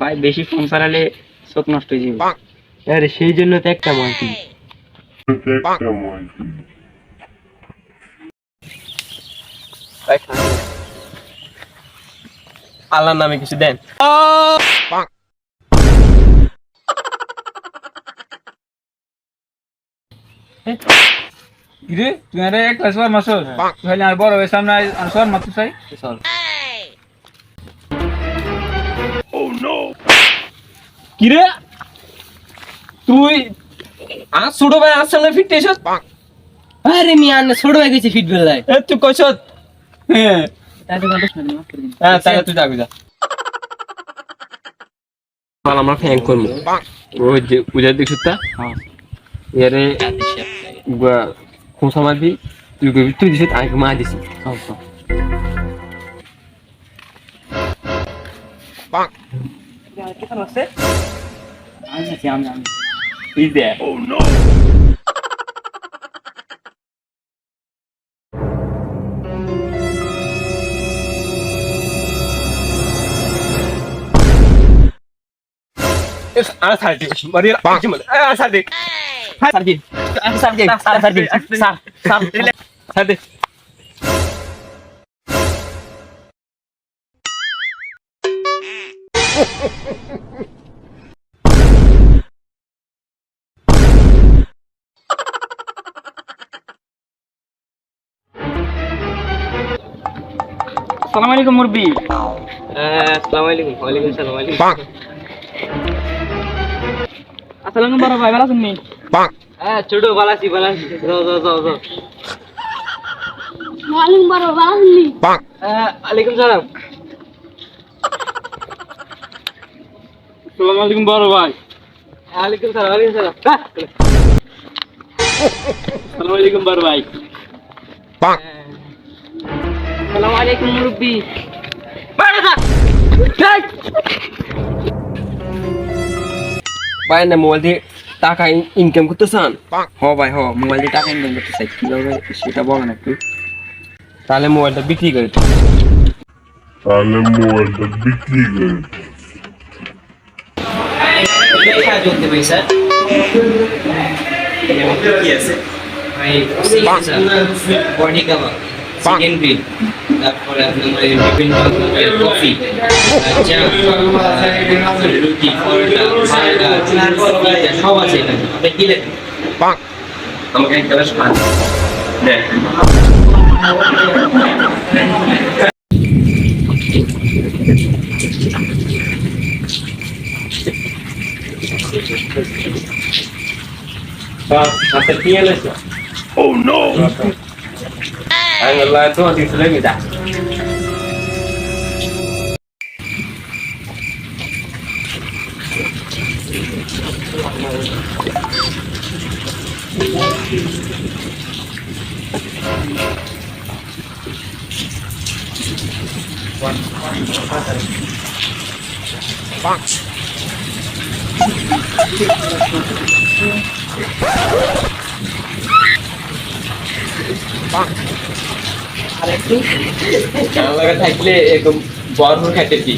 ভাই বেশি ফোন চালালে চোখ নষ্ট হয়ে যাবে। আরে সেই জন্য তো একটা মাল্টি আল্লাহর নামে কিছু দেন। রে তুই আরে এক ক্লাস বার মাসর তাহলে আর বড় হয়ে সামনে আর সর মাত্র চাই। চল। কি রে তুই আর ছোট ভাই আর সামনে ফিরতে এসো আরে মি আন্না ছোট হয়ে গেছে ফিট বেলায় এ তুই কইছ হ্যাঁ। তাহলে না করে হ্যাঁ তাহলে তুই যাবি যা। চল আমরা ফ্যাং করব। ওই যে উজার দেখছিস তা হ্যাঁ। এরে খুঁসা মারবি তুই কবি তুই দিছিস আমি মা দিছি। চল চল আমি আছি আমি আমি তুই দে আর সার দি মারি আর সার দি সার দি সার দি সার আসসালামু আলাইকুম মুরবি আসসালামু আলাইকুম ওয়ালাইকুম সালাম ওয়ালাইকুম আসসালামু বড় ভাই ভালো আছেন নি? হ্যাঁ ছোট বালাসি বালাসি যাও যাও যাও যাও। ওয়ালাইকুম বারো বাংলি আলাইকুম সালাম। আসসালামু আলাইকুম বড় ভাই। ওয়ালাইকুম সালাম ওয়ালাইকুম সালাম। আসসালামু আলাইকুম বড় ভাই। আসসালামু আলাইকুম মুরব্বি। ভাই না মোবাইল দিয়ে টাকা ইনকাম করতে চান হ ভাই হ মোবাইল দিয়ে টাকা ইনকাম করতে চাই কীভাবে সেটা বলেন একটু। তাহলে মোবাইলটা বিক্রি করে তাহলে মোবাইলটা বিক্রি করে চলতে পারি স্যার কি আছে বডি কাভার চিকেন গ্রিল তারপরে আপনার বিভিন্ন রকমের কফি চা রুটি পরোটা বার্গার সব আছে এখানে আপনি কি লেখেন আমাকে এক গ্লাস পানি Pak, masa tiada. Oh no! Angin lain tu nanti sudah kita. Punch. Lahat থাকলে একদম বড় খাইতে কি?